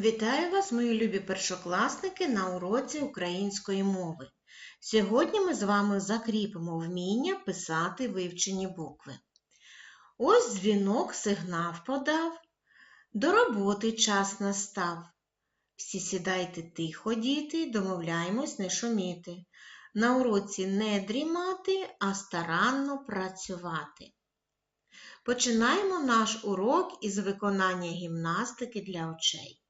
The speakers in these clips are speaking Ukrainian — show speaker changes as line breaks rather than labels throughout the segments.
Вітаю вас, мої любі першокласники, на уроці української мови. Сьогодні ми з вами закріпимо вміння писати вивчені букви. Ось дзвінок сигнал подав, до роботи час настав. Всі сідайте тихо, діти, домовляємось не шуміти. На уроці не дрімати, а старанно працювати. Починаємо наш урок із виконання гімнастики для очей.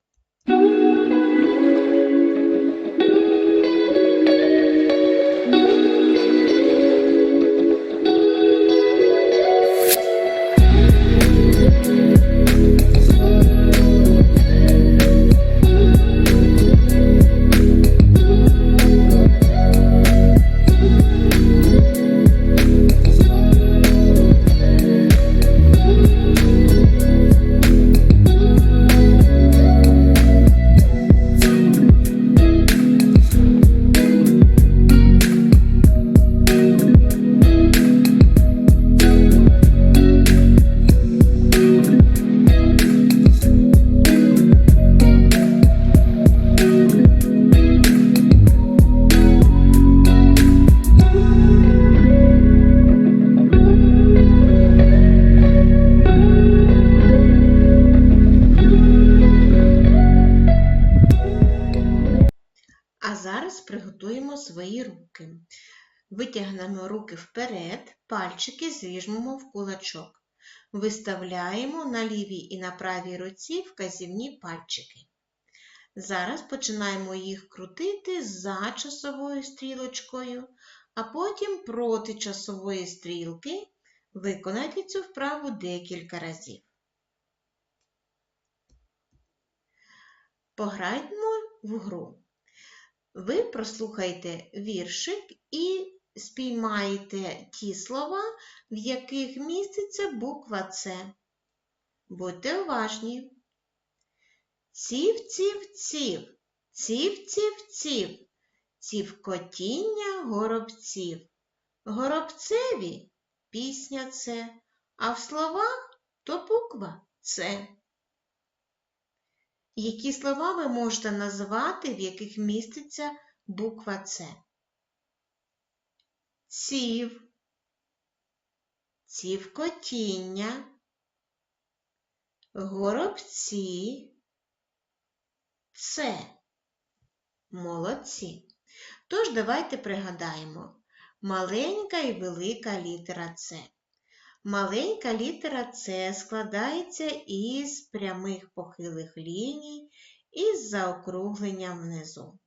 Руки. Витягнемо руки вперед, пальчики зріжмемо в кулачок. Виставляємо на лівій і на правій руці вказівні пальчики. Зараз починаємо їх крутити за часовою стрілочкою, а потім проти часової стрілки виконайте цю вправу декілька разів. Пограймо в гру. Ви прослухайте віршик і спіймаєте ті слова, в яких міститься буква С. Будьте уважні. Ців, ців, ців, ців, ців, ців, цівкотіння горобців. Горобцеві пісня це, а в словах то буква С. Які слова ви можете назвати, в яких міститься буква С? Ців, цівкотіння, горобці, С. Молодці. Тож давайте пригадаємо маленька і велика літера С. Маленька літера С складається із прямих похилих ліній і з заокругленням внизу.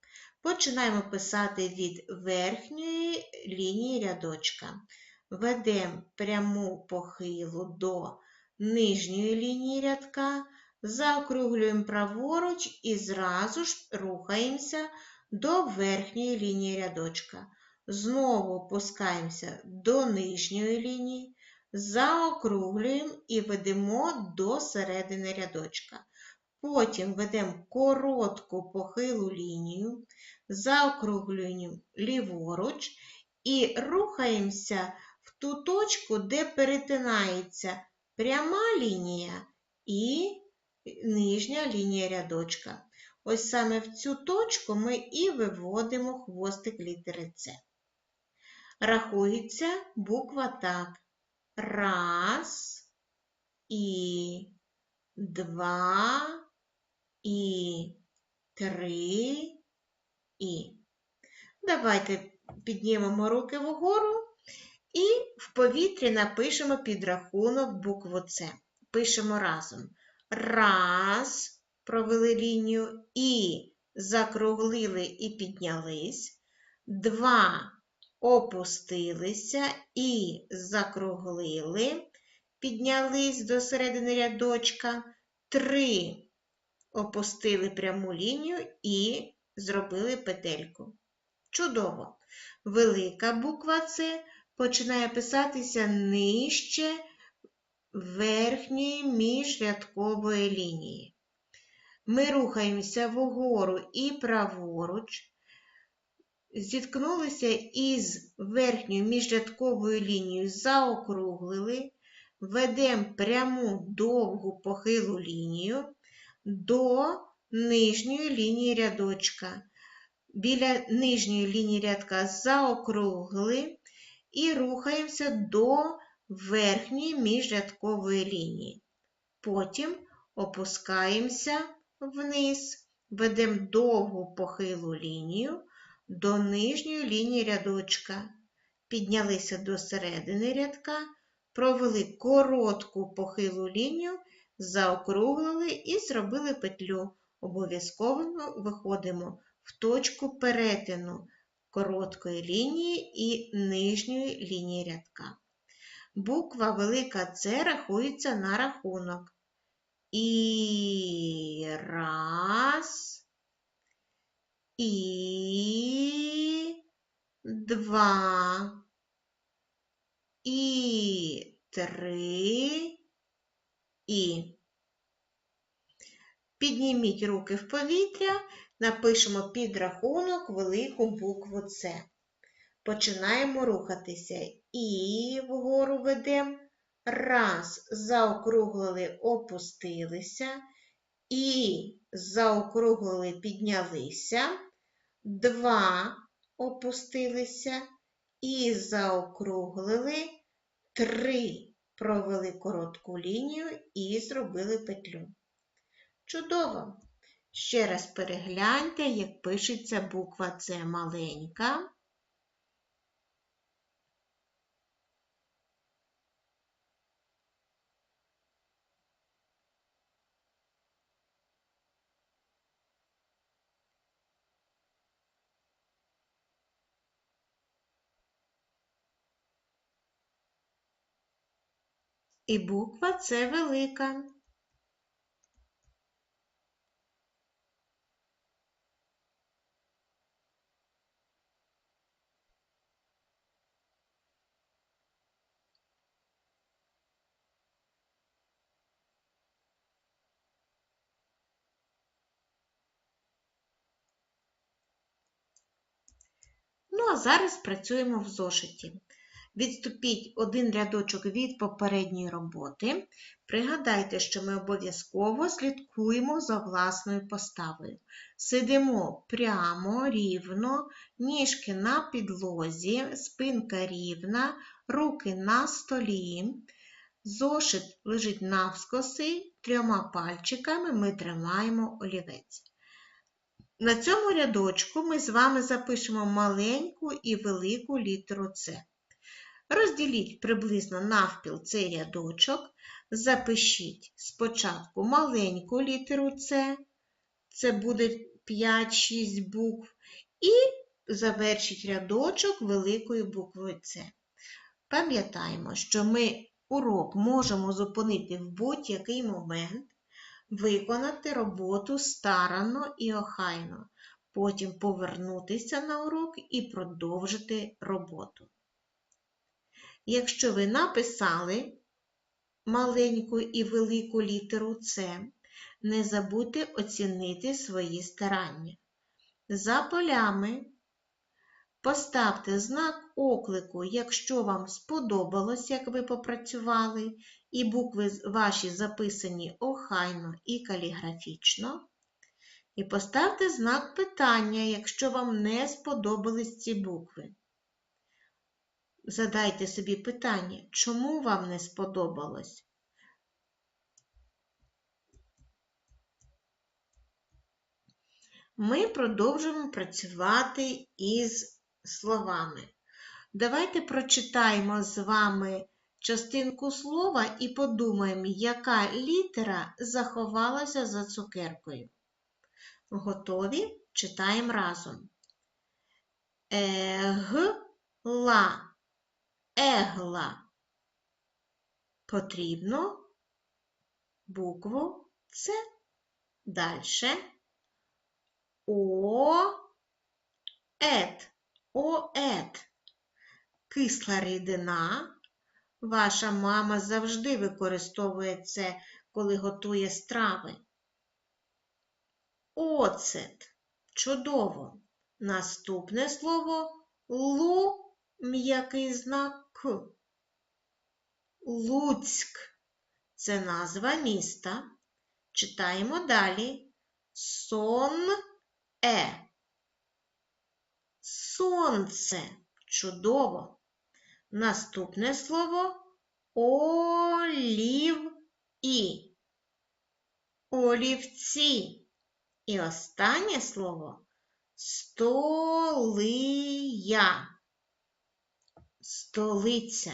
Починаємо писати від верхньої лінії рядочка. Ведемо пряму похилу до нижньої лінії рядка, заокруглюємо праворуч і зразу ж рухаємося до верхньої лінії рядочка. Знову опускаємося до нижньої лінії заокруглюємо і ведемо до середини рядочка. Потім ведемо коротку похилу лінію, заокруглюємо ліворуч і рухаємося в ту точку, де перетинається пряма лінія і нижня лінія рядочка. Ось саме в цю точку ми і виводимо хвостик літери С. Рахується буква так. Раз і два і три і. Давайте піднімемо руки вгору і в повітрі напишемо підрахунок букву С. Пишемо разом. Раз, провели лінію і закруглили і піднялись. Два опустилися і закруглили, піднялись до середини рядочка, три опустили пряму лінію і зробили петельку. Чудово! Велика буква С починає писатися нижче верхньої міжрядкової лінії. Ми рухаємося вгору і праворуч зіткнулися із верхньою міжрядковою лінією, заокруглили, ведемо пряму довгу похилу лінію до нижньої лінії рядочка. Біля нижньої лінії рядка заокруглили і рухаємося до верхньої міжрядкової лінії. Потім опускаємося вниз, ведемо довгу похилу лінію до нижньої лінії рядочка. Піднялися до середини рядка, провели коротку похилу лінію, заокруглили і зробили петлю. Обов'язково виходимо в точку перетину короткої лінії і нижньої лінії рядка. Буква велика С рахується на рахунок. І раз, і два, і три, і. Підніміть руки в повітря, напишемо підрахунок велику букву С. Починаємо рухатися. І вгору ведемо. Раз, заокруглили, опустилися. І заокруглили, піднялися. Два, опустилися. І заокруглили. Три, провели коротку лінію і зробили петлю. Чудово! Ще раз перегляньте, як пишеться буква С маленька. І буква С велика. Ну, а зараз працюємо в зошиті. Відступіть один рядочок від попередньої роботи. Пригадайте, що ми обов'язково слідкуємо за власною поставою. Сидимо прямо, рівно, ніжки на підлозі, спинка рівна, руки на столі. Зошит лежить навскоси, трьома пальчиками ми тримаємо олівець. На цьому рядочку ми з вами запишемо маленьку і велику літеру С. Розділіть приблизно навпіл цей рядочок, запишіть спочатку маленьку літеру С, це буде 5-6 букв, і завершіть рядочок великою буквою С. Пам'ятаємо, що ми урок можемо зупинити в будь-який момент, виконати роботу старанно і охайно, потім повернутися на урок і продовжити роботу. Якщо ви написали маленьку і велику літеру С, не забудьте оцінити свої старання. За полями поставте знак оклику, якщо вам сподобалось, як ви попрацювали, і букви ваші записані охайно і каліграфічно. І поставте знак питання, якщо вам не сподобались ці букви. Задайте собі питання, чому вам не сподобалось? Ми продовжуємо працювати із словами. Давайте прочитаємо з вами частинку слова і подумаємо, яка літера заховалася за цукеркою. Готові? Читаємо разом. Егла егла. Потрібно букву С. Дальше О, ет, оет. Кисла рідина. Ваша мама завжди використовує це, коли готує страви. Оцет. Чудово. Наступне слово лу м'який знак. Луцьк це назва міста. Читаємо далі. сон е. Сонце. Чудово. Наступне слово олів і. Олівці. І останнє слово столия. Столиця.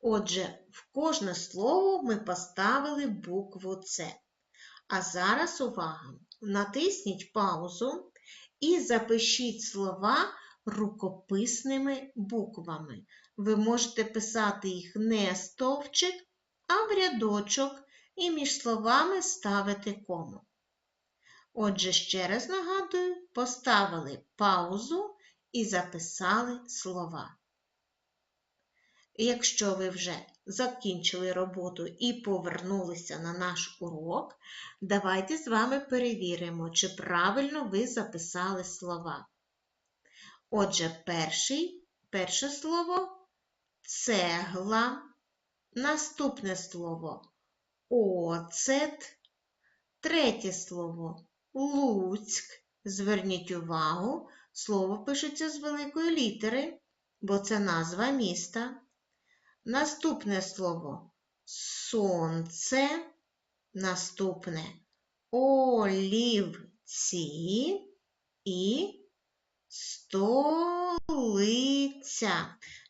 Отже, в кожне слово ми поставили букву С. А зараз увага! Натисніть паузу і запишіть слова рукописними буквами. Ви можете писати їх не стовпчик, а в рядочок і між словами ставити кому. Отже, ще раз нагадую, поставили паузу і записали слова. Якщо ви вже закінчили роботу і повернулися на наш урок, давайте з вами перевіримо, чи правильно ви записали слова. Отже, перший, перше слово цегла, наступне слово оцет, третє слово Луцьк. Зверніть увагу, слово пишеться з великої літери, бо це назва міста. Наступне слово сонце, наступне олівці і столиця.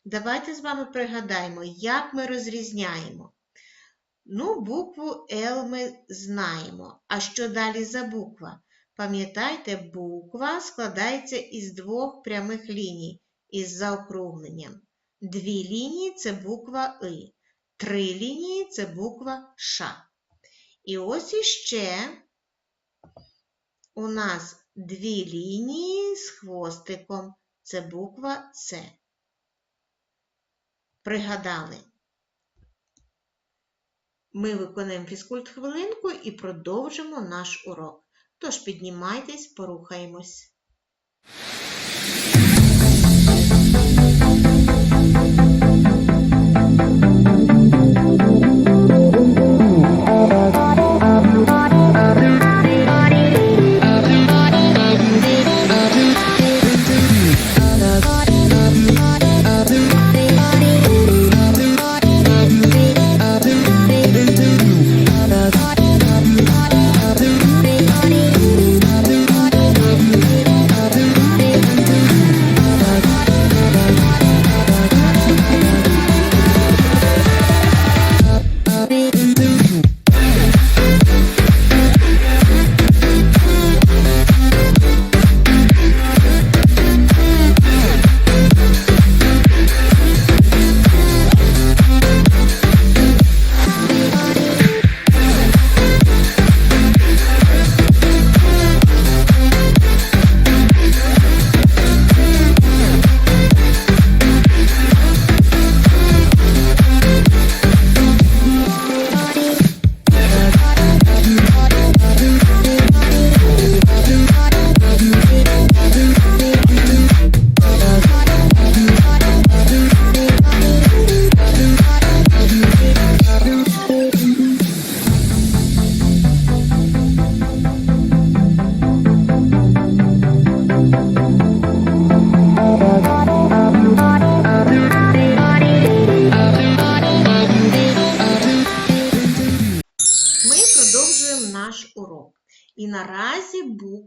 Давайте з вами пригадаємо, як ми розрізняємо. Ну, букву Л ми знаємо. А що далі за буква? Пам'ятайте, буква складається із двох прямих ліній із заокругленням. Дві лінії це буква И. Три лінії це буква Ш. І ось іще у нас дві лінії з хвостиком. Це буква С. Пригадали. Ми виконаємо фізкульт хвилинку і продовжимо наш урок. Тож піднімайтесь, порухаємось.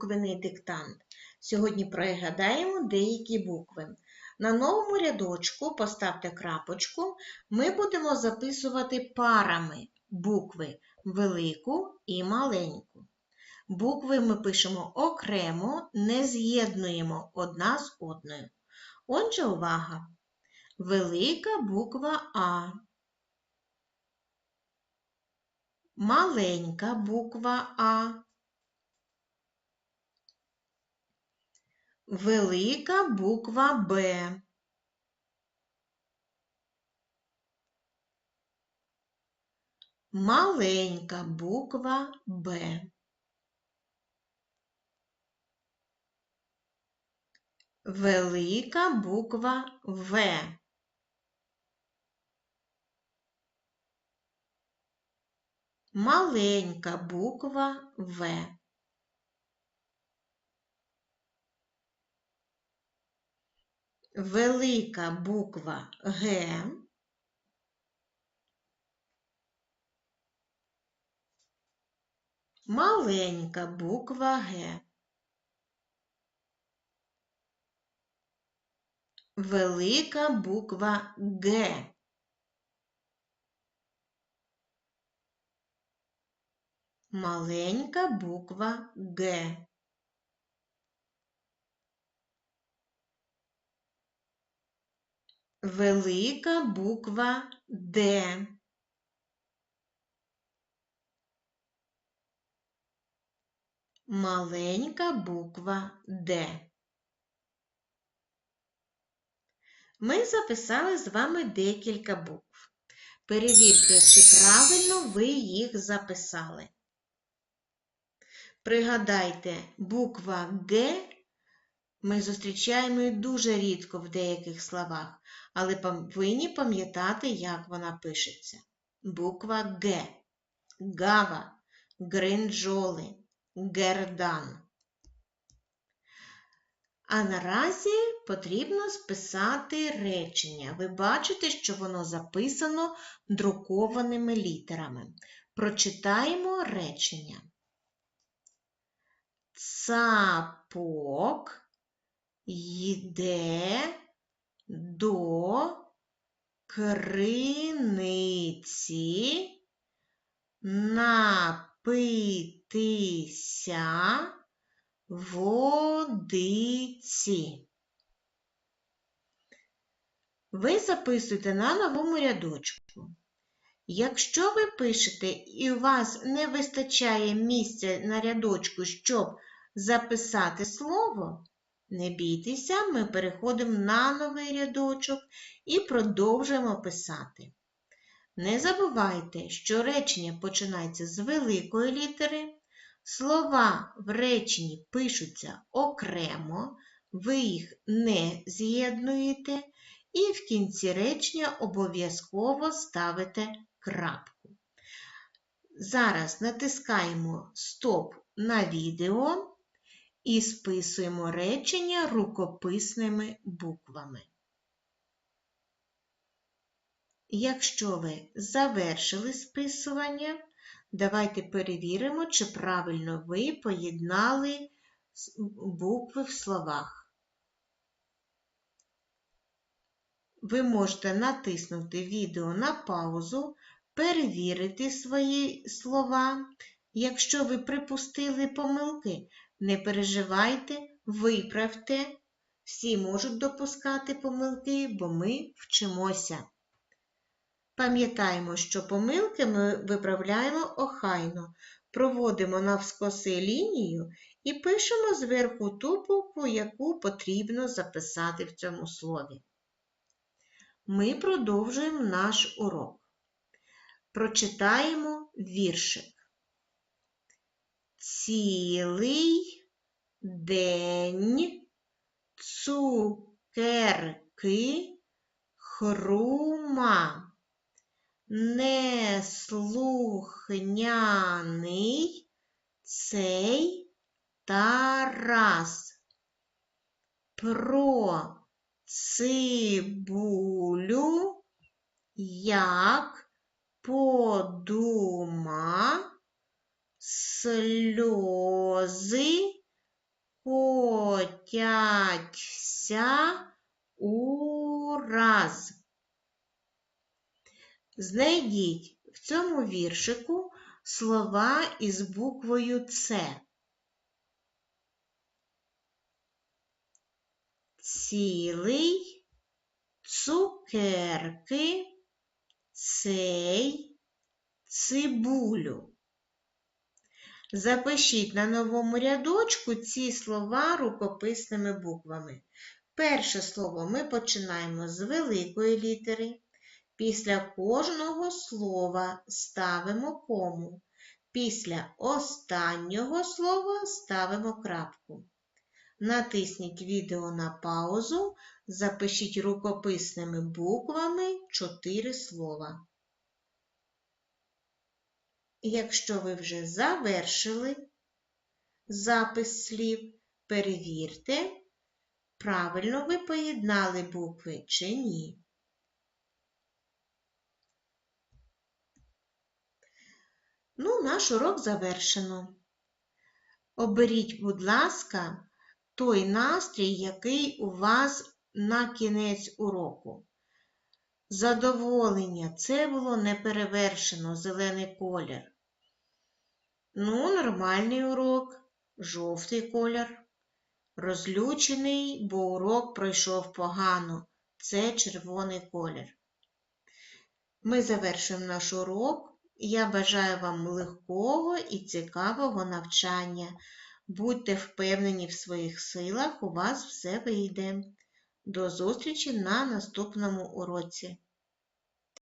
Буквений диктант. Сьогодні пригадаємо деякі букви. На новому рядочку поставте крапочку. Ми будемо записувати парами букви велику і маленьку. Букви ми пишемо окремо, не з'єднуємо одна з одною. Отже, увага! Велика буква А. маленька буква А, велика буква Б, маленька буква Б. Велика буква В. маленька буква В. велика буква Г, маленька буква Г, велика буква Г. Маленька буква Г. Велика буква Д. Маленька буква Д. Ми записали з вами декілька букв. Перевірте, чи правильно ви їх записали. Пригадайте, буква Г ми зустрічаємо її дуже рідко в деяких словах, але повинні пам'ятати, як вона пишеться. Буква Г. Гава, гринджоли, гердан. А наразі потрібно списати речення. Ви бачите, що воно записано друкованими літерами. Прочитаємо речення. Цапок йде до криниці напитися водиці. Ви записуєте на новому рядочку. Якщо ви пишете і у вас не вистачає місця на рядочку, щоб записати слово, не бійтеся, ми переходимо на новий рядочок і продовжуємо писати. Не забувайте, що речення починається з великої літери, слова в реченні пишуться окремо, ви їх не з'єднуєте, і в кінці речення обов'язково ставите крапку. Зараз натискаємо Стоп на відео і списуємо речення рукописними буквами. Якщо ви завершили списування, давайте перевіримо, чи правильно ви поєднали букви в словах. Ви можете натиснути відео на паузу, перевірити свої слова. Якщо ви припустили помилки, не переживайте, виправте. Всі можуть допускати помилки, бо ми вчимося. Пам'ятаємо, що помилки ми виправляємо охайно, проводимо навскоси лінію і пишемо зверху ту букву, яку потрібно записати в цьому слові. Ми продовжуємо наш урок. Прочитаємо віршик. Цілий день цукерки хрума неслухняний цей Тарас. Про цибулю, як подума, сльози котяться ураз. Знайдіть в цьому віршику слова із буквою С. Цілий, цукерки, цей, цибулю. Запишіть на новому рядочку ці слова рукописними буквами. Перше слово ми починаємо з великої літери. Після кожного слова ставимо кому. Після останнього слова ставимо крапку. Натисніть відео на паузу, запишіть рукописними буквами 4 слова. Якщо ви вже завершили запис слів, перевірте, правильно ви поєднали букви чи ні. Ну, наш урок завершено. Оберіть, будь ласка, той настрій, який у вас на кінець уроку. Задоволення, це було неперевершено зелений колір. Ну, нормальний урок, жовтий колір. Розлючений, бо урок пройшов погано. Це червоний колір. Ми завершуємо наш урок. Я бажаю вам легкого і цікавого навчання. Будьте впевнені в своїх силах, у вас все вийде. До зустрічі на наступному уроці.